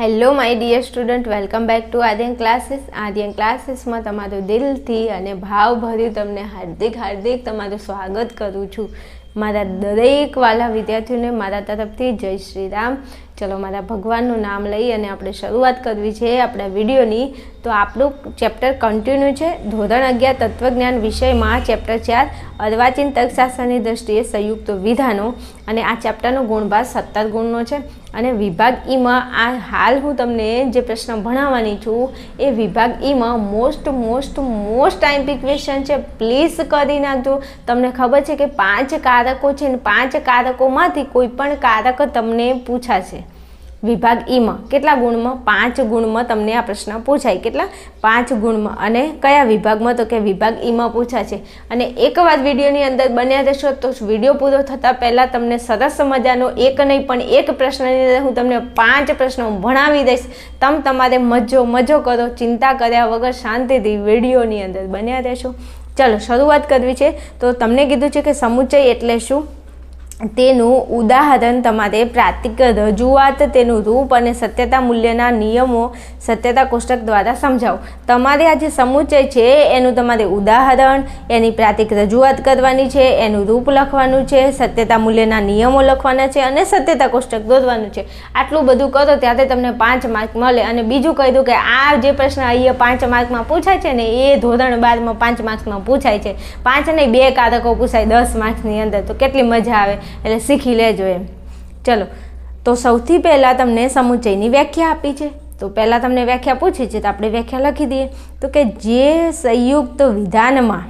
Hello my dear student welcome back to Aadyan classes Aadyan ક્લાસીસમાં તમારું દિલથી અને ભાવભર્યું તમને હાર્દિક હાર્દિક તમારું સ્વાગત કરું છું. મારા દરેક વાલા વિદ્યાર્થીઓને મારા તરફથી જય શ્રી રામ. ચલો, મારા ભગવાનનું નામ લઈ અને આપણે શરૂઆત કરવી છે આપણા વિડીયોની. તો આપણું ચેપ્ટર કન્ટિન્યુ છે. ધોરણ અગિયાર, તત્વજ્ઞાન વિષયમાં ચેપ્ટર ચાર, અર્વાચીન તર્કશાસ્ત્રની દ્રષ્ટિએ સંયુક્ત વિધાનો. અને આ ચેપ્ટરનો ગુણભાર સત્તર ગુણનો છે. અને વિભાગ ઈમાં આ હાલ હું તમને જે પ્રશ્ન ભણાવવાની છું, એ વિભાગ ઈમાં most most most IMP question છે. પ્લીઝ કરી નાખજો. તમને ખબર છે કે પાંચ કારકો છે ને પાંચ કારકોમાંથી કોઈ પણ કારક તમને પૂછાશે. વિભાગ ઈમાં. કેટલા ગુણમાં? પાંચ ગુણમાં તમને આ પ્રશ્ન પૂછાય. કેટલા? પાંચ ગુણમાં. અને કયા વિભાગમાં? તો કે વિભાગ ઈમાં પૂછાશે અને એક વાત વિડીયોની અંદર બન્યા રહેશો તો વીડિયો પૂરો થતાં પહેલાં તમને સરસ મજાનો એક નહીં, પણ એક પ્રશ્નની અંદર હું તમને પાંચ પ્રશ્નો ભણાવી દઈશ. તમ તમારે મજો મજો કરો, ચિંતા કર્યા વગર શાંતિથી વિડીયોની અંદર બન્યા રહેશો. ચાલો, શરૂઆત કરવી છે. તો તમને કીધું છે કે સમુચય એટલે શું? તેનું ઉદાહરણ તમારે પ્રાતિક રજૂઆત તેનું રૂપ અને સત્યતા મૂલ્યના નિયમો સત્યતા કોષ્ટક દ્વારા સમજાવો. તમારે આ જે સમુચય છે, એનું તમારે ઉદાહરણ, એની પ્રાતિક રજૂઆત કરવાની છે, એનું રૂપ લખવાનું છે, સત્યતા મૂલ્યના નિયમો લખવાના છે અને સત્યતા કોષ્ટક દોરવાનું છે. આટલું બધું કરો ત્યારે તમને પાંચ માર્ક મળે. અને બીજું કહી દઉં કે આ જે પ્રશ્ન અહીંયા પાંચ માર્કમાં પૂછાય છે ને, એ ધોરણ બારમાં પાંચ માર્ક્સમાં પૂછાય છે. પાંચ નહીં, બે કારકો પૂછાય દસ માર્ક્સની અંદર. તો કેટલી મજા આવે. એટલે શીખી લેજો એમ. ચલો, તો સૌથી પહેલાં તમને સમુચયની વ્યાખ્યા આપી છે. તો પહેલાં તમને વ્યાખ્યા પૂછી છે, તો આપણે વ્યાખ્યા લખી દઈએ. તો કે જે સંયુક્ત વિધાનમાં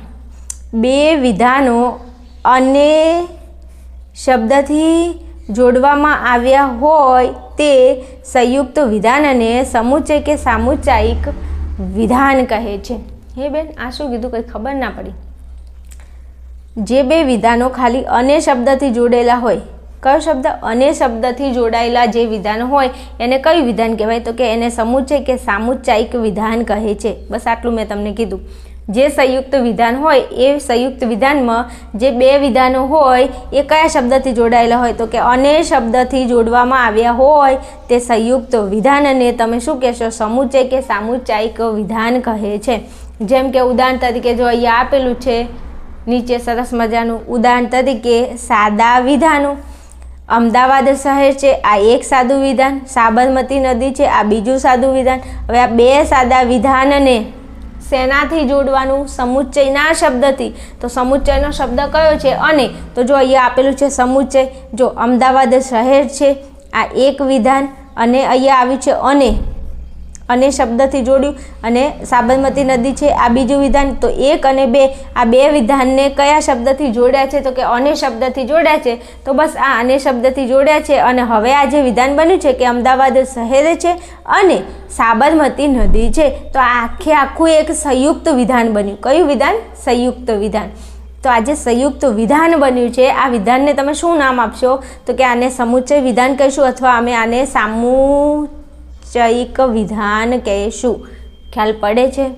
બે વિધાનો અને શબ્દથી જોડવામાં આવ્યા હોય તે સંયુક્ત વિધાનને સમુચય કે સામુચાયિક વિધાન કહે છે. હે બેન, આ શું કીધું? કંઈ ખબર ના પડી. જે બે વિધાનો ખાલી અને શબ્દથી જોડેલા હોય. કયો શબ્દ અને શબ્દથી જોડાયેલા જે વિધાન હોય, એને કયું વિધાન કહેવાય? તો કે એને સમુચય કે સામુચ્ચાયિક વિધાન કહે છે. બસ આટલું મેં તમને કીધું. જે સંયુક્ત વિધાન હોય, એ સંયુક્ત વિધાનમાં જે બે વિધાનો હોય, એ કયા શબ્દથી જોડાયેલા હોય? તો કે અને શબ્દથી જોડવામાં આવ્યા હોય, તે સંયુક્ત વિધાનને તમે શું કહેશો? સમુચય કે સામુચ્ચાયિક વિધાન કહે છે. જેમ કે ઉદાહરણ તરીકે જો અહીંયા આપેલું છે નીચે સરસ મજાનું ઉદાહરણ તરીકે સાદા વિધાનો. અમદાવાદ શહેર છે, આ એક સાદું વિધાન. સાબરમતી નદી છે, આ બીજું સાદું વિધાન. હવે આ બે સાદા વિધાનને શેનાથી જોડવાનું? સમુચ્ચયના શબ્દથી. તો સમુચ્ચયનો શબ્દ કયો છે? અને તો જો અહીંયા આપેલું છે સમુચ્ચય, જો અમદાવાદ શહેર છે, આ એક વિધાન અને અહીંયા આવ્યું છે અને અને શબ્દથી જોડ્યું અને સાબરમતી નદી છે, આ બીજું વિધાન. તો એક અને બે, આ બે વિધાનને કયા શબ્દથી જોડ્યા છે? તો કે અને શબ્દથી જોડ્યા છે. તો બસ આ અને શબ્દથી જોડ્યા છે. અને હવે આ જે વિધાન બન્યું છે કે અમદાવાદ શહેર છે અને સાબરમતી નદી છે. તો આ આખે આખું એક સંયુક્ત વિધાન બન્યું. કયું વિધાન? સંયુક્ત વિધાન. તો આજે સંયુક્ત વિધાન બન્યું છે, આ વિધાનને તમે શું નામ આપશો? તો કે આને સમુચ્ચય વિધાન કહીશું અથવા અમે આને સામુ ચૈક વિધાન કહેશું. ખ્યાલ પડે છે?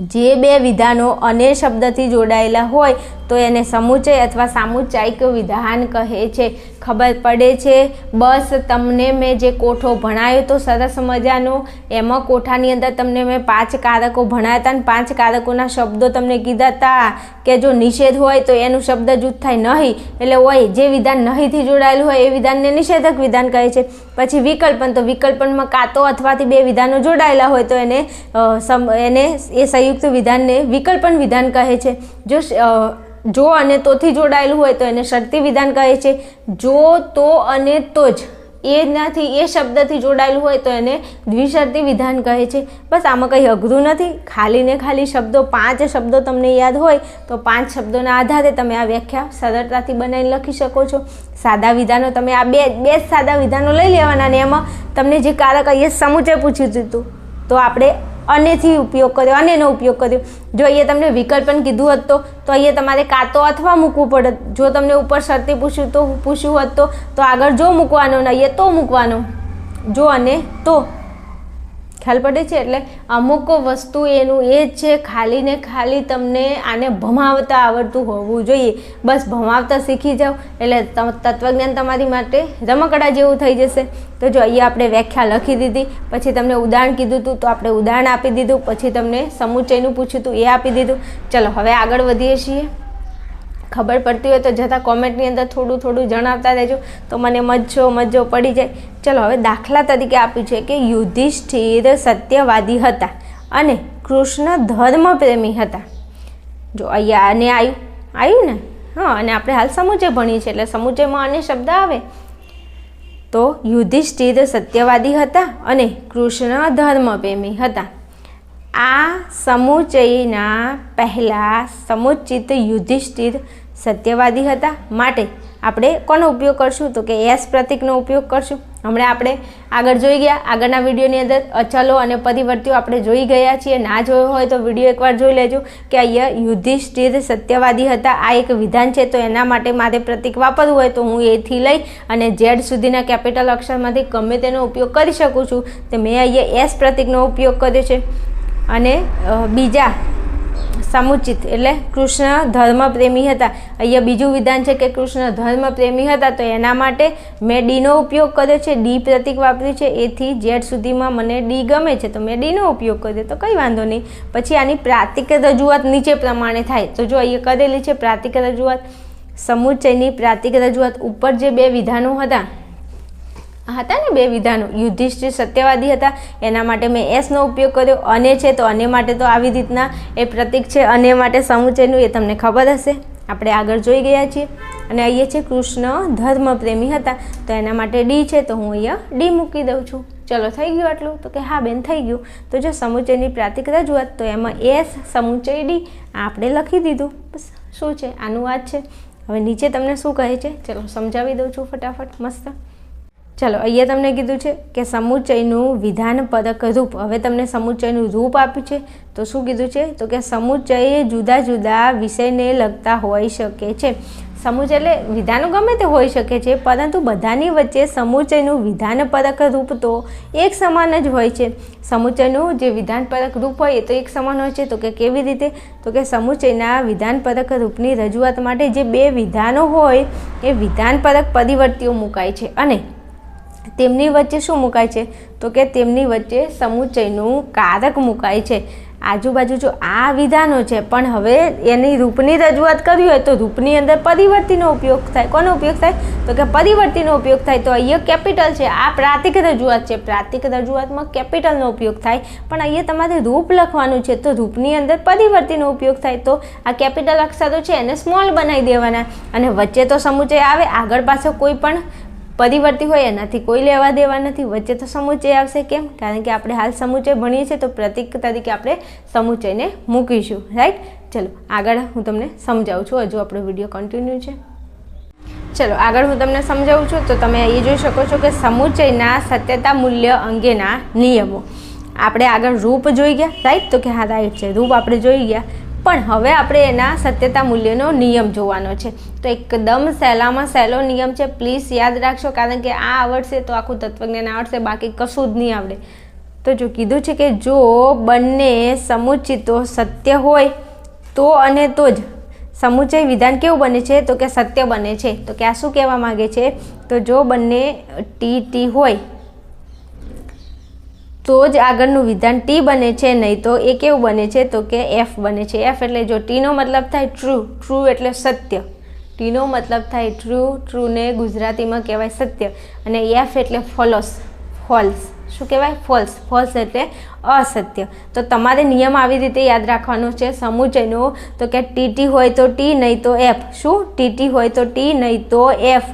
જે બે વિધાનો અને શબ્દથી જોડાયેલા હોય તો એને સમુચય અથવા સામુચાયિક વિધાન કહે છે. ખબર પડે છે, બસ તમને મેં જે કોઠો ભણાયો તો સરસ મજાનો. એમાં કોઠાની અંદર તમને મેં પાંચ કારકો ભણાયા હતા ને પાંચ કારકોના શબ્દો તમને કીધા હતા કે જો નિષેધ હોય તો એનું શબ્દ જૂથ થાય નહીં. એટલે હોય જે વિધાન નહીંથી જોડાયેલું હોય એ વિધાનને નિષેધક વિધાન કહે છે. પછી વિકલ્પન, તો વિકલ્પનમાં કાતો અથવાથી બે વિધાનો જોડાયેલા હોય તો એને એને એ સંયુક્ત વિધાનને વિકલ્પન વિધાન કહે છે. જો જો અને તોથી જોડાયેલું હોય તો એને શરતી વિધાન કહે છે. જો, તો અને તો જ. એનાથી, એ શબ્દથી જોડાયેલું હોય તો એને દ્વિશર્તી વિધાન કહે છે. બસ આમાં કંઈ અઘરું નથી. ખાલી ને ખાલી શબ્દો, પાંચ શબ્દો તમને યાદ હોય તો પાંચ શબ્દોના આધારે તમે આ વ્યાખ્યા સરળતાથી બનાવીને લખી શકો છો. સાદા વિધાનો તમે આ બે બે જ સાદા વિધાનો લઈ લેવાના અને એમાં તમને જે કારક અહીંયા સમુચય પૂછ્યું હતું તો આપણે અનેથી ઉપયોગ કર્યો અનેનો ઉપયોગ કર્યો. જો અહીંયા તમને વિકલ્પ પણ કીધું હતું તો તો અહીંયા તમારે કાતો અથવા મૂકવું પડત. જો તમને ઉપર શરતી પૂછ્યું તો, પૂછ્યું હતું તો તો આગળ જો મૂકવાનો ને અહીંયા તો મૂકવાનો. જો અને તો. ખ્યાલ પડે છે? એટલે અમુક વસ્તુ એનું એ જ છે, ખાલી ને ખાલી તમને આને ભમાવતા આવડતું હોવું જોઈએ. બસ ભમાવતા શીખી જાઓ. એટલે તત્વજ્ઞાન તમારી માટે રમકડા જેવું થઈ જશે. તો જો અહીંયા આપણે વ્યાખ્યા લખી દીધી, પછી તમને ઉદાહરણ કીધું હતું તો આપણે ઉદાહરણ આપી દીધું, પછી તમને સમુચયનું પૂછ્યું હતું એ આપી દીધું. ચલો, હવે આગળ વધીએ છીએ. ખબર પડતી હોય તો જતાં કોમેન્ટની અંદર થોડું થોડું જણાવતા રહેજો. તો મને મજો મજો પડી જાય. ચલો, હવે દાખલા તરીકે આપ્યું છે કે યુધિષ્ઠિર સત્યવાદી હતા અને કૃષ્ણ ધર્મપ્રેમી હતા. જો અહીંયા આને આવ્યું આવ્યું ને? હા, અને આપણે હાલ સમુચય ભણીએ છીએ, એટલે સમુચયમાં અને શબ્દ આવે. તો યુધિષ્ઠિર સત્યવાદી હતા અને કૃષ્ણ ધર્મપ્રેમી હતા. આ સમુચયના પહેલાં સમુચિત યુધિષ્ઠિર સત્યવાદી હતા. માટે આપણે કોનો ઉપયોગ કરશું? તો કે એસ પ્રતિકનો ઉપયોગ કરશું. હમણાં આપણે આગળ જોઈ ગયા. આગળના વિડીયોની અંદર અચલો અને પરિવર્તિઓ આપણે જોઈ ગયા છીએ. ના જોયો હોય તો વીડિયો એકવાર જોઈ લેજો કે અહીંયા યુધિષ્ઠિર સત્યવાદી હતા. આ એક વિધાન છે. તો એના માટે મારે પ્રતિક વાપરવું હોય તો હું એથી લઈ અને ઝેડ સુધીના કેપિટલ અક્ષરમાંથી ગમે તેનો ઉપયોગ કરી શકું છું. તો મેં અહીંયા એસ પ્રતિકનો ઉપયોગ કર્યો છે. અને બીજા સમુચિત, એટલે કૃષ્ણ ધર્મપ્રેમી હતા. અહીંયા બીજું વિધાન છે કે કૃષ્ણ ધર્મપ્રેમી હતા, તો એના માટે મેં ડીનો ઉપયોગ કર્યો છે. ડી પ્રતિક વાપર્યું છે. એથી ઝેડ સુધીમાં મને ડી ગમે છે, તો મેં ડીનો ઉપયોગ કર્યો. તો કંઈ વાંધો નહીં. પછી આની પ્રાતિક રજૂઆત નીચે પ્રમાણે થાય. તો જો અહીંયા કરેલી છે પ્રાતિક રજૂઆત સમુચયની પ્રાતિક રજૂઆત ઉપર જે બે વિધાનો હતા હતા ને બે વિધાનો? યુધિષ્ઠિર સત્યવાદી હતા, એના માટે મેં એસનો ઉપયોગ કર્યો. અને છે તો અને માટે તો આવી રીતના એ પ્રતિક છે, અને માટે સમુચયનું એ તમને ખબર હશે. આપણે આગળ જોઈ ગયા છીએ. અને અહીંયા છે કૃષ્ણ ધર્મપ્રેમી હતા, તો એના માટે ડી છે તો હું અહીંયા ડી મૂકી દઉં છું. ચલો, થઈ ગયું આટલું? તો કે હા બેન, થઈ ગયું. તો જો સમુચયની પ્રાતિક રજૂઆત તો એમાં એસ સમુચય ડી આપણે લખી દીધું. બસ, શું છે? આનું વાત છે. હવે નીચે તમને શું કહે છે? ચલો, સમજાવી દઉં છું ફટાફટ, મસ્ત. ચલો, અહીંયા તમને કીધું છે કે સમુચ્ચયનું વિધાન પરક રૂપ. હવે તમને સમુચયનું રૂપ આપ્યું છે, તો શું કીધું છે? તો કે સમુચય જુદા જુદા વિષયને લગતા હોઈ શકે છે. સમુચય એટલે વિધાનો ગમે તે હોઈ શકે છે, પરંતુ બધાની વચ્ચે સમુચયનું વિધાન પરક રૂપ તો એક સમાન જ હોય છે. સમુચયનું જે વિધાન પરક રૂપ હોય એ તો એક સમાન હોય છે. તો કે કેવી રીતે? તો કે સમુચયના વિધાન પરક રૂપની રજૂઆત માટે જે બે વિધાનો હોય, એ વિધાન પરક પરિવર્તિઓ મુકાય છે. અને તેમની વચ્ચે શું મુકાય છે? તો કે તેમની વચ્ચે સમુચયનું કારક મુકાય છે. આજુબાજુ જો આ વિધાનો છે, પણ હવે એની રૂપની રજૂઆત કરવી હોય તો રૂપની અંદર પરિવર્તિનો ઉપયોગ થાય. કોનો ઉપયોગ થાય? તો કે પરિવર્તિનો ઉપયોગ થાય. તો અહીંયા કેપિટલ છે, આ પ્રાતિક રજૂઆત છે. પ્રાતિક રજૂઆતમાં કેપિટલનો ઉપયોગ થાય. પણ અહીંયા તમારે રૂપ લખવાનું છે, તો રૂપની અંદર પરિવર્તિનો ઉપયોગ થાય. તો આ કેપિટલ અક્ષરો છે, એને સ્મોલ બનાવી દેવાના. અને વચ્ચે તો સમુચય આવે, આગળ પાછળ કોઈ પણ પરિવર્તી હોય, એનાથી કોઈ લેવા દેવા નથી. વચ્ચે તો સમુચય આવશે કેમ? કારણ કે આપણે હાલ સમુચય ભણીએ છીએ, તો પ્રતિક તરીકે આપણે સમુચયને મૂકીશું. રાઈટ ચલો, આગળ હું તમને સમજાવું છું. હજુ આપણો વીડિયો કન્ટિન્યુ છે. ચલો, આગળ હું તમને સમજાવું છું. તો તમે એ જોઈ શકો છો કે સમુચયના સત્યતા મૂલ્ય અંગેના નિયમો. આપણે આગળ રૂપ જોઈ ગયા. રાઈટ તો કે હા રાઈટ છે. રૂપ આપણે જોઈ ગયા. પણ હવે આપણે એના સત્યતા મૂલ્યનો નિયમ જોવાનો છે. તો એકદમ સહેલામાં સહેલો નિયમ છે. પ્લીઝ યાદ રાખશો, કારણ કે આ આવડશે તો આખું તત્વજ્ઞાન આવડશે, બાકી કશું જ નહીં આવડે. તો જો કીધું છે કે જો બંને સમુચિતો સત્ય હોય, તો અને તો જ. સમુચય વિધાન કેવું બને છે? તો કે સત્ય બને છે. તો કે આ શું કહેવા માગે છે? તો જો બંને ટી ટી હોય તો જ આગળનું વિધાન ટી બને છે, નહીં તો એ કેવું બને છે? તો કે એફ બને છે. એફ એટલે જો ટીનો મતલબ થાય ટ્રુ ટ્રુ એટલે સત્ય. ટીનો મતલબ થાય ટ્રુ ટ્રુને ગુજરાતીમાં કહેવાય સત્ય. અને એફ એટલે ફોલોસ ફોલ્સ શું કહેવાય? ફોલ્સ ફોલ્સ એટલે અસત્ય. તો તમારે નિયમ આવી રીતે યાદ રાખવાનો છે સમુચયનો તો કે ટીટી હોય તો ટી નહીં તો એફ શું? ટીટી હોય તો ટી નહીં તો એફ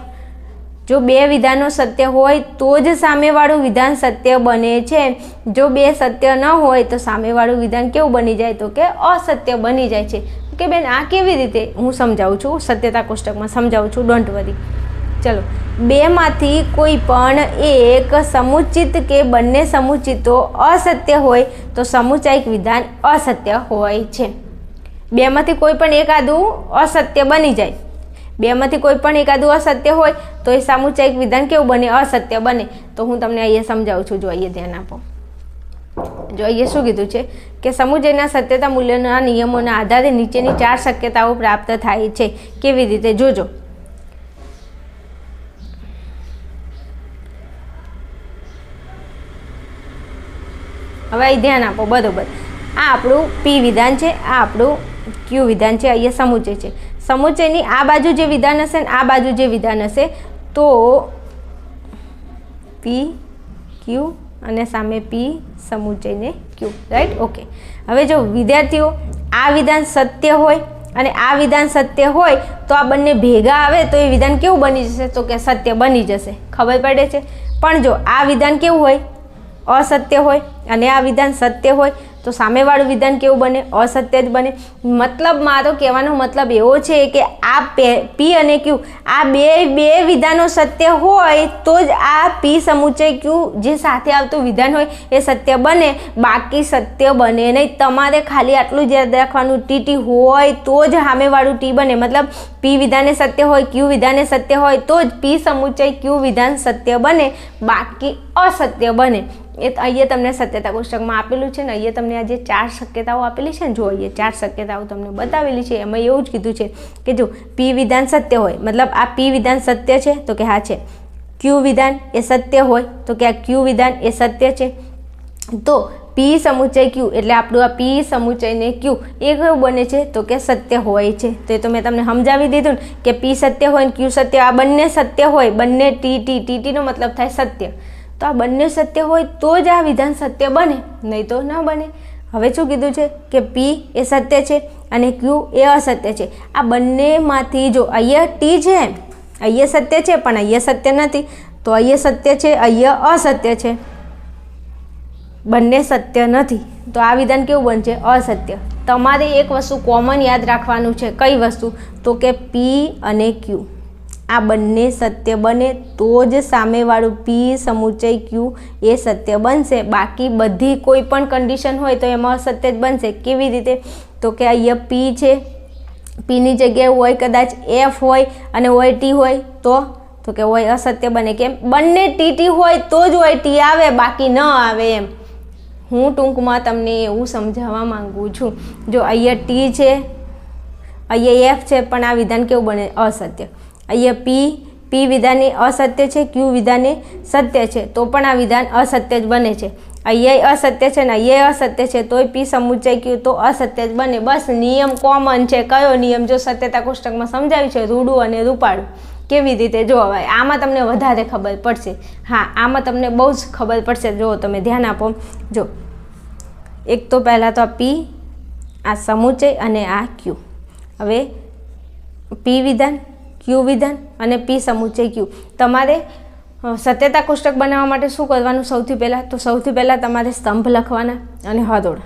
જો બે વિધાનો સત્ય હોય, તો જ સામેવાળું વિધાન સત્ય બને છે. જો બે સત્ય ન હોય, તો સામેવાળું વિધાન કેવું બની જાય? તો કે અસત્ય બની જાય છે. કે બેન, આ કેવી રીતે? હું સમજાવું છું. સત્યતા કોષ્ટકમાં સમજાવું છું. ડોન્ટ વરી ચલો. બેમાંથી કોઈ પણ એક સમુચિત કે બંને સમુચિતો અસત્ય હોય, તો સમુચાયિક વિધાન અસત્ય હોય છે. બેમાંથી કોઈ પણ એક આદું અસત્ય બની જાય. બેમાંથી કોઈ પણ એકાદું અસત્ય હોય, તો એ સામુચાયિક વિધાન કેવું બને? અસત્ય બને. તો હું તમને અહીંયા સમજાવું છું. જો અહીંયા ધ્યાન આપો. જો અહીંયા શું કીધું છે કે સમુચયના સત્યતા મૂલ્યના નિયમોના આધારે નીચેની ચાર શક્યતાઓ પ્રાપ્ત થાય છે. કેવી રીતે? જોજો. હવે અહીં ધ્યાન આપો. બરોબર. આ આપણું પી વિધાન છે, આ આપણું ક્યુ વિધાન છે, અહીંયા સમુચય છે. સમુચયની આ બાજુ જે વિધાન હશે ને આ બાજુ જે વિધાન હશે, તો પી ક્યુ અને સામે પી સમુચયને ક્યુ રાઈટ ઓકે હવે જો વિદ્યાર્થીઓ, આ વિધાન સત્ય હોય અને આ વિધાન સત્ય હોય, તો આ બંને ભેગા આવે, તો એ વિધાન કેવું બની જશે? તો કે સત્ય બની જશે. ખબર પડે છે? પણ જો આ વિધાન કેવું હોય? અસત્ય હોય અને આ વિધાન સત્ય હોય તો સામેવાળું વિધાન કેવું બને? અસત્ય જ બને. મતલબ મારો કહેવાનો મતલબ એવો છે કે આ પી અને ક્યુ, આ બે બે વિધાનો સત્ય હોય તો જ આ પી સમુચય ક્યુ જે સાથે આવતું વિધાન હોય એ સત્ય બને. બાકી સત્ય બને નહીં. તમારે ખાલી આટલું જ યાદ રાખવાનું. ટીટી હોય તો જ સામેવાળું ટી બને. મતલબ પી વિધાને સત્ય હોય, ક્યુ વિધાને સત્ય હોય તો જ પી સમુચય ક્યુ વિધાન સત્ય બને. બાકી અસત્ય બને. એ અહીંયા તમને સત્યતા કોષ્ટકમાં આપેલું છે ને અહીંયા તમને આ જે ચાર શક્યતાઓ આપેલી છે ને, જો અહીંયા ચાર શક્યતાઓ તમને બતાવેલી છે, એમાં એવું જ કીધું છે કે જો પી વિધાન સત્ય હોય, મતલબ આ પી વિધાન સત્ય છે, તો કે હા છે. ક્યુ વિધાન એ સત્ય હોય, તો કે આ ક્યુ વિધાન એ સત્ય છે. તો પી સમુચય ક્યુ એટલે આપણું આ પી સમુચયને ક્યુ એ કયું બને છે? તો કે સત્ય હોય છે. તો એ તો મેં તમને સમજાવી દીધું ને, કે પી સત્ય હોય ને ક્યુ સત્ય, આ બંને સત્ય હોય, બંને ટી ટી ટીનો મતલબ થાય સત્ય. તો આ બંને સત્ય હોય તો જ આ વિધાન સત્ય બને, નહીં તો ન બને. હવે શું કીધું છે કે પી એ સત્ય છે અને ક્યુ એ અસત્ય છે. આ બંનેમાંથી જો અહીંયા ટી છે અહીંયા સત્ય છે પણ અહીંયા સત્ય નથી, તો અહીંયા સત્ય છે અહીંયા અસત્ય છે. બંને સત્ય નથી. તો આ વિધાન કેવું બનશે? અસત્ય. તમારે એક વસ્તુ કોમન યાદ રાખવાનું છે, કઈ વસ્તુ? તો કે પી અને ક્યુ આ બંને સત્ય બને તો જ સામેવાળું પી સમુચય ક્યુ એ સત્ય બનશે. બાકી બધી કોઈ પણ કન્ડિશન હોય તો એમાં અસત્ય જ બનશે. કેવી રીતે? તો કે અહીંયા પી છે. પીની જગ્યાએ હોય કદાચ એફ હોય અને હોય ટી હોય તો? તો કે હોય અસત્ય બને. કેમ? બંને ટીટી હોય તો જ હોય ટી આવે, બાકી ન આવે એમ. હું ટૂંકમાં તમને એવું સમજાવવા માંગુ છું. જો અહીંયા ટી છે, અહીંયા એફ છે, પણ આ વિધાન કેવું બને? અસત્ય. અહીંયા પી પી વિધાન અસત્ય છે ક્યુ વિધાન સત્ય છે. તો પણ આ વિધાન અસત્ય જ બને છે. અહીંયા અસત્ય છે ને અહીંયા અસત્ય છે, તોય પી સમુચય ક્યુ તો અસત્ય જ બને. બસ નિયમ કોમન છે. કયો નિયમ? જો સત્યતા કોષ્ટકમાં સમજાવ્યું છે, રૂડું અને રૂપાળું. કેવી રીતે જો હવે આમાં તમને વધારે ખબર પડશે. હા, આમાં તમને બહુ જ ખબર પડશે. જો તમે ધ્યાન આપો. જો, એક તો પહેલાં તો આ પી આ સમુચય અને આ ક્યુ હવે પી વિધાન ક્યુ વિધાન અને પી સમુચ્ચય ક્યુ. તમારે સત્યતા કોષ્ટક બનાવવા માટે શું કરવાનું સૌથી પહેલાં? તો સૌથી પહેલાં તમારે સ્તંભ લખવાના અને હરોળ.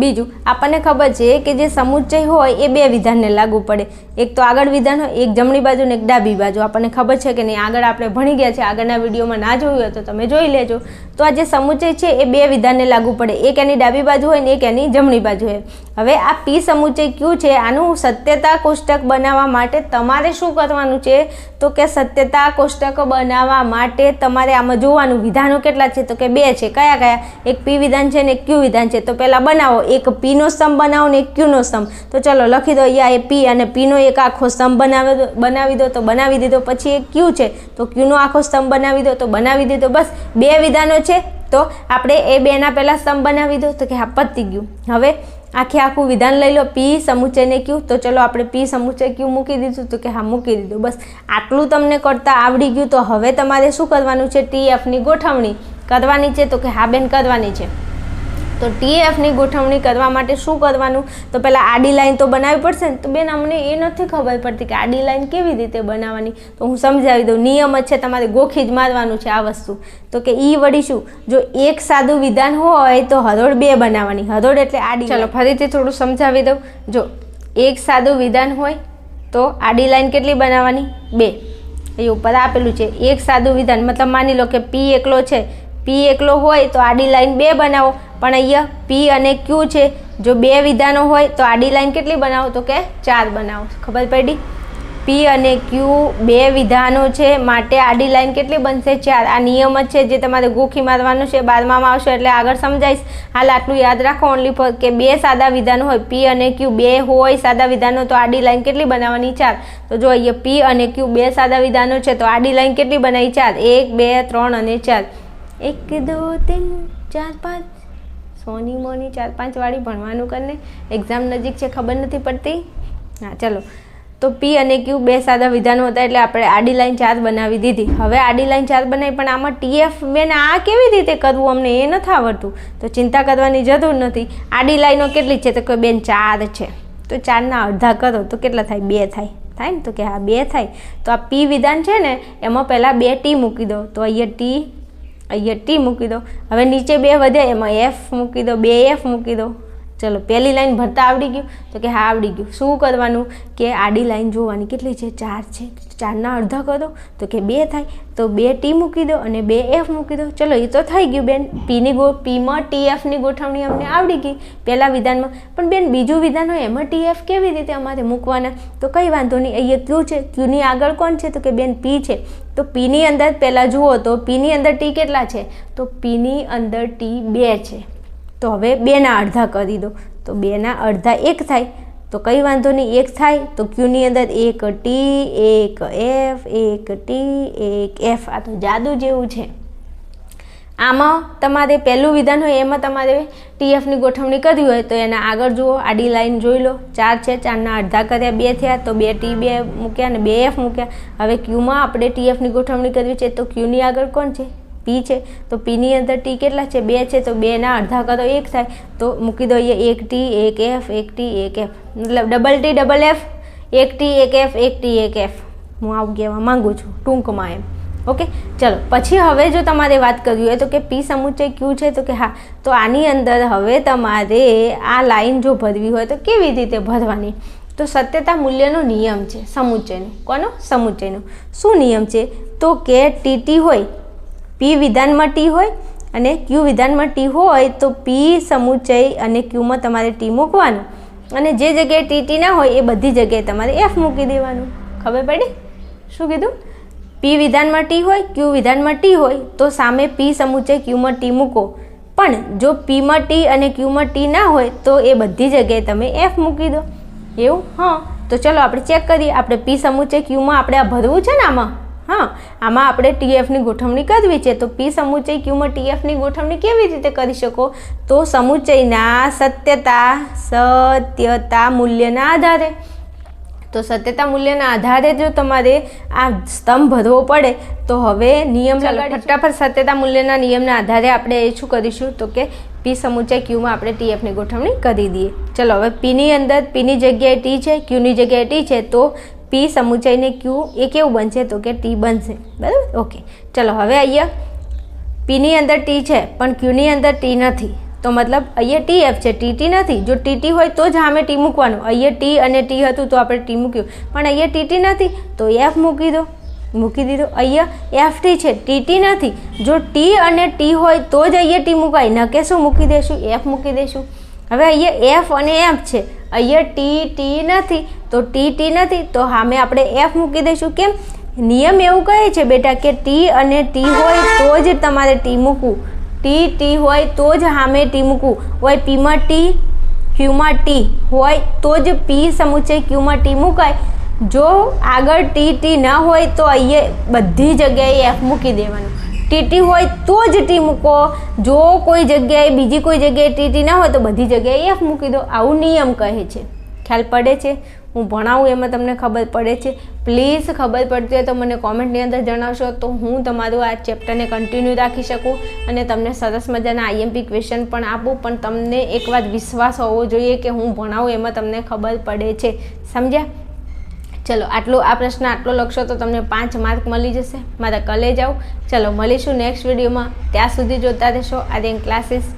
બીજું, આપણને ખબર છે કે જે સમુચ્ચય હોય એ બે વિધાનને લાગુ પડે. એક તો આગળ વિધાન હોય, એક જમણી બાજુ ને એક ડાબી બાજુ. આપણને ખબર છે કે નહીં, આગળ આપણે ભણી ગયા છે, આગળના વિડીયોમાં ના જોયું હોય તો તમે જોઈ લેજો. તો આ જે સમુચ્ચય છે એ બે વિધાનને લાગુ પડે. એક એની ડાબી બાજુ હોય ને એક એની જમણી બાજુ હોય. હવે આ પી સમુચ્ચય ક્યુ છે, આનું સત્યતા કોષ્ટક બનાવવા માટે તમારે શું કરવાનું છે? તો કે સત્યતા કોષ્ટક બનાવવા માટે તમારે આમાં જોવાનું વિધાનો કેટલા છે? તો કે બે છે. કયા કયા? એક પી વિધાન છે ને ક્યુ વિધાન છે. તો પહેલાં બનાવો. એક પીનો સ્તંભ બનાવો ને એક ક્યુનો સ્તંભ તો ચલો લખી દો, અહીંયા એ પી અને પીનો એક આખો સ્તંભ બનાવી દો બનાવી દો, તો બનાવી દીધો. પછી એક ક્યુ છે. તો ક્યુનો આખો સ્તંભ બનાવી દો, તો બનાવી દીધો. બસ બે વિધાનો છે. તો આપણે એ બેના પહેલાં સ્તંભ બનાવી દો. તો કે હા, પતી ગયું. હવે આખે આખું વિધાન લઈ લો, પી સમુચયને ક્યુ. તો ચલો આપણે પી સમુચય ક્યુ મૂકી દીધું તો કે હા, મૂકી દીધું. બસ આટલું તમને કરતાં આવડી ગયું. તો હવે તમારે શું કરવાનું છે? ટી એફની ગોઠવણી કરવાની છે. તો કે હા બેન, કરવાની છે. તો ટીએફની ગોઠવણી કરવા માટે શું કરવાનું? તો પહેલાં આડી લાઈન તો બનાવવી પડશે ને? તો બેન અમને એ નથી ખબર પડતી કે આડી લાઈન કેવી રીતે બનાવવાની? તો હું સમજાવી દઉં. નિયમ જ છે તમારે ગોખી જ મારવાનું છે આ વસ્તુ. તો કે ઈ વળી શું? જો એક સાદું વિધાન હોય તો હરોળ બે બનાવવાની. હરોળ એટલે આડી ચલો ફરીથી થોડું સમજાવી દઉં. જો એક સાદું વિધાન હોય તો આડી લાઈન કેટલી બનાવવાની? બે. એ ઉપર આપેલું છે. એક સાદું વિધાન. મતલબ માની લો કે પી એકલો છે. પી એકલો હોય તો આડી લાઈન બે બનાવો. પણ અહીંયા પી અને ક્યુ છે, જો બે વિધાનો હોય તો આડી લાઈન કેટલી બનાવો? તો કે ચાર બનાવો. ખબર પડી? પી અને ક્યુ બે વિધાનો છે, માટે આડી લાઈન કેટલી બનશે? ચાર. આ નિયમ જ છે જે તમારે ગોખી મારવાનું છે, બારમામાં આવશે એટલે આગળ સમજાઈશ. હાલ આટલું યાદ રાખો ઓનલી ફોર કે બે સાદા વિધાનો હોય. પી અને ક્યુ બે હોય સાદા વિધાનો, તો આડી લાઈન કેટલી બનાવવાની? ચાર. તો જો અહીંયા પી અને ક્યુ બે સાદા વિધાનો છે, તો આડી લાઈન કેટલી બનાવી? ચાર. એક, બે, ત્રણ અને ચાર. એક, દો, તીન, ચાર, પાંચ. સોની, મોની, ચાર, પાંચ વાળી ભણવાનું કરીને એક્ઝામ નજીક છે, ખબર નથી પડતી. હા, ચાલો. તો પી અને ક્યુ બે સાદા વિધાનો હતા એટલે આપણે આડી લાઈન ચાર બનાવી દીધી. હવે આડી લાઈન ચાર બનાવી, પણ આમાં ટીએફ બેન આ કેવી રીતે કરવું અમને એ નથી આવડતું. તો ચિંતા કરવાની જરૂર નથી. આડી લાઈનો કેટલી છે? તો કે બેન ચાર છે. તો ચારના અડધા કરો, તો કેટલા થાય? બે થાય. થાય ને? તો કે હા, બે થાય. તો આ પી વિધાન છે ને, એમાં પહેલાં બે ટી મૂકી દો. તો અહીંયા ટી અહીંયા ટી મૂકી દો. હવે નીચે બે વધે એમાં એફ મૂકી દો, બે એફ મૂકી દો. ચલો, પહેલી લાઈન ભરતા આવડી ગયું? તો કે હા, આવડી ગયું. શું કરવાનું? કે આડી લાઈન જોવાની. કેટલી છે? ચાર છે. ચારના અડધા કરો. તો કે બે થાય. તો બે ટી મૂકી દો અને બે એફ મૂકી દો. ચલો એ તો થઈ ગયું, બેન. પીની ગો પીમાં ટી એફની ગોઠવણી અમને આવડી ગઈ પહેલાં વિધાનમાં. પણ બેન, બીજું વિધાન હોય, એમાં ટી એફ કેવી રીતે અમારે મૂકવાના? તો કંઈ વાંધો નહીં. અહીંયા ક્યુ છે? ક્યુની આગળ કોણ છે? તો કે બેન પી છે. તો પીની અંદર પહેલાં જુઓ તો પીની અંદર ટી કેટલા છે? તો પીની અંદર ટી બે છે. તો હવે બેના અડધા કરી દો. તો બેના અડધા એક થાય. તો કંઈ વાંધો નહીં, એક થાય. તો ક્યુની અંદર એક ટી, એક એફ, એક ટી, એક એફ. આ તો જાદુ જેવું છે. આમાં તમારે પહેલું વિધાન હોય એમાં તમારે ટીએફની ગોઠવણી કરવી હોય તો એના આગળ જુઓ. આડી લાઈન જોઈ લો. ચાર છે, ચારના અડધા કર્યા, બે થયા, તો બે ટી બે મૂક્યા અને બે એફ મૂક્યા. હવે ક્યુમાં આપણે ટીએફની ગોઠવણી કરવી છે તો ક્યુની આગળ કોણ છે? પી છે. તો પીની અંદર ટી કેટલા છે? બે છે. તો બેના અડધા કરો એક થાય. તો મૂકી દો અહીંયા એક ટી એક એફ એક ટી એક એફ મતલબ ડબલ ટી ડબલ એફ એક ટી એક એફ એક ટી એક એફ હું આવું કહેવા માંગુ છું ટૂંકમાં એમ. ઓકે? ચલો, પછી હવે જો તમારે વાત કરવી હોય તો કે પી સમુચ્ચય ક્યુ છે તો કે હા. તો આની અંદર હવે તમારે આ લાઈન જો ભરવી હોય તો કેવી રીતે ભરવાની? તો સત્યતા મૂલ્યનો નિયમ છે, સમુચ્ચયનો. કોનો? સમુચ્ચયનો. શું નિયમ છે? તો કે ટીટી હોય, પી વિધાનમાં ટી હોય અને ક્યુ વિધાનમાં ટી હોય તો પી સમુચ્ચય અને ક્યુમાં તમારે ટી મૂકવાનું. અને જે જગ્યાએ ટી ટી ના હોય એ બધી જગ્યાએ તમારે એફ મૂકી દેવાનું. ખબર પડી? શું કીધું? પી વિધાનમાં ટી હોય, ક્યુ વિધાનમાં ટી હોય, તો સામે પી સમુચ્ચય ક્યુમાં ટી મૂકો. પણ જો પીમાં ટી અને ક્યુમાં ટી ના હોય, તો એ બધી જગ્યાએ તમે એફ મૂકી દો. એવું? હા. તો ચલો આપણે ચેક કરીએ. આપણે પી સમુચ્ચય ક્યુમાં આપણે આ ભરવું છે ને આમાં? હા. આમાં આપણે ટીએફની ગોઠવણી કરવી છે. તો પી સમુચ્ચય ક્યુમાં ટીએફની ગોઠવણી કેવી રીતે કરી શકો? તો સમુચ્ચયના સત્યતા સત્યતા મૂલ્યના આધારે. તો સત્યતા મૂલ્યના આધારે જો તમારે આ સ્તંભ ભરવો પડે તો હવે નિયમ ફટાફટ સત્યતા મૂલ્યના નિયમના આધારે આપણે એ શું કરીશું? તો કે પી સમુચ્ચય ક્યુમાં આપણે ટીએફની ગોઠવણી કરી દઈએ. ચલો હવે પીની અંદર પીની જગ્યાએ ટી છે ક્યુની જગ્યાએ ટી છે તો પી સમુચ્ચયને ક્યુ એ કેવું બનશે? તો કે ટી બનશે. બરાબર? ઓકે. ચલો હવે અહીંયા પીની અંદર ટી છે પણ ક્યુની અંદર ટી નથી. તો મતલબ અહીંયા ટી એફ છે. ટી ટી નથી. જો ટી ટી હોય તો જ સામે ટી મૂકવાનું. અહીંયા ટી અને ટી હતું તો આપણે ટી મૂક્યું. પણ અહીંયા ટી ટી નથી. તો એફ મૂકી દો. મૂકી દીધો. અહીંયા એફ ટી છે. ટી ટી નથી. જો ટી અને ટી હોય તો જ અહીંયા ટી મૂકાય. ન કે શું મૂકી દઈશું એફ મૂકી દઈશું હવે અહીંયા એફ અને એફ છે. અહીંયા ટી ટી નથી. તો ટી ટી નથી. તો સામે આપણે એફ મૂકી દઈશું કેમ? નિયમ એવું કહે છે, બેટા, કે ટી અને ટી હોય તો જ તમારે ટી મૂકવું. ટી ટી હોય તો જ સામે ટી મૂકવું. હોય પીમાં ટી, ક્યુમાં ટી. હોય તો જ પી સમુચ્ચય ક્યુમાં ટી મૂકાય. જો આગળ ટી ટી ના હોય તો અહીંયા બધી જગ્યાએ એફ મૂકી દેવાનું. ટીટી હોય તો જ ટી મૂકો. જો કોઈ જગ્યાએ, બીજી કોઈ જગ્યાએ ટીટી ના હોય તો બધી જગ્યાએ એફ મૂકી દો. આવું નિયમ કહે છે. ખ્યાલ પડે છે? હું ભણાવું એમાં તમને ખબર પડે છે. પ્લીઝ ખબર પડતી હોય તો મને કોમેન્ટની અંદર જણાવશો તો હું તમારું આ ચેપ્ટરને કન્ટિન્યુ રાખી શકું અને તમને સરસ મજાના આઈએમપી ક્વેશ્ચન પણ આપું. પણ તમને એક વાત વિશ્વાસ હોવો જોઈએ કે હું ભણાવું એમાં તમને ખબર પડે છે. સમજ્યા? ચલો, આટલો આ પ્રશ્ન આટલો લખશો તો તમને પાંચ માર્ક મળી જશે. મારા કલે જાઓ ચલો, મળીશું નેક્સ્ટ વિડીયોમાં ત્યાં સુધી જોતા રહેશો. આ આર્યન ક્લાસીસ